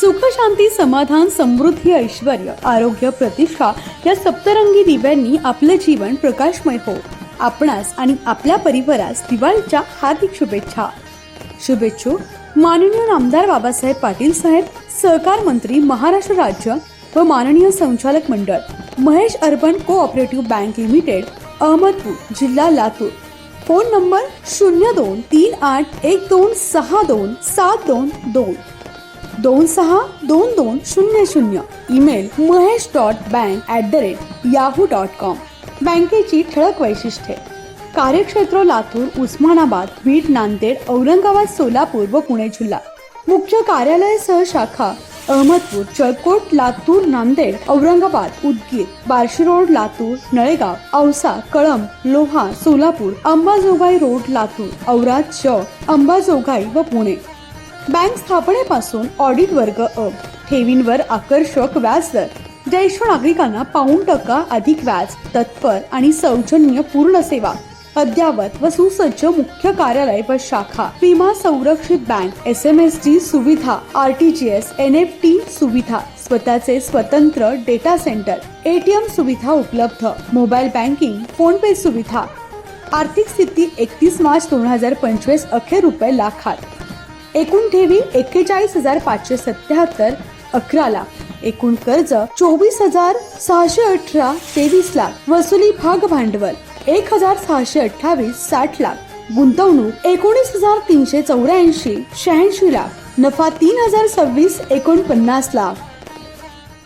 सुख शांती समाधान समृद्धी ऐश्वर आरोग्य प्रतिष्ठा या सप्तरंगी दिव्यांनी आपले जीवन प्रकाशमय हो. आपणास आणि आपल्या परिवारास दिवाळीच्या हार्दिक शुभेच्छा. शुभेच्छू माननीय नामदार बाबासाहेब पाटील साहेब सहकार मंत्री महाराष्ट्र राज्य व माननीय संचालक मंडळ Mahesh urban cooperative bank limited Ahmedpur जिल्हा लातूर. फोन नंबर शून्य दोन तीन आठ एक दोन सहा दोन सात दोन दोन. दोन सहा दोन दोन शून्य शून्य. Email Mahesh dot bank at the rate Yahoo dot com बँकेची ठळक वैशिष्ट्ये. कार्यक्षेत्र लातूर उस्मानाबाद बीड नांदेड औरंगाबाद सोलापूर व पुणे जिल्हा. मुख्य कार्यालय सह शाखा अहमदपूर चळकोट लातूर नांदेड औरंगाबाद उदगीर बार्शी रोड लातूर नळेगाव औसा कळंब लोहा सोलापूर अंबाजोगाई रोड लातूर औराद च अंबाजोगाई व पुणे. बँक स्थापनेपासून ऑडिट वर्ग अ. ठेवींवर आकर्षक व्याजदर ज्येष्ठ नागरिकांना पाऊण टक्का अधिक व्याज तत्पर आणि सौजन्य पूर्ण सेवा. अद्यावत व सुसज्ज मुख्य कार्यालय व शाखा. विमा संरक्षित bank S M S G सुविधा R T G S N F T सुविधा स्वतःचे स्वतंत्र डेटा सेंटर एटीएम सुविधा उपलब्ध मोबाईल बँकिंग फोन पे सुविधा. आर्थिक स्थिती एकतीस मार्च दोन हजार पंचवीस अखेर रुपये लाखात. एकूण ठेवी एक्केचाळीस हजार पाचशे सत्याहत्तर अकरा लाख. एकूण कर्ज चोवीस हजार सहाशे अठरा तेवीस लाख. वसुली भाग भांडवल. एक हजार सहाशे अठ्ठावीस साठ लाख. गुंतवणूक एकोणीस हजार तीनशे चौऱ्याऐंशी शहाऐंशी लाख. नफा तीन हजार सव्वीस एकोणपन्नास लाख.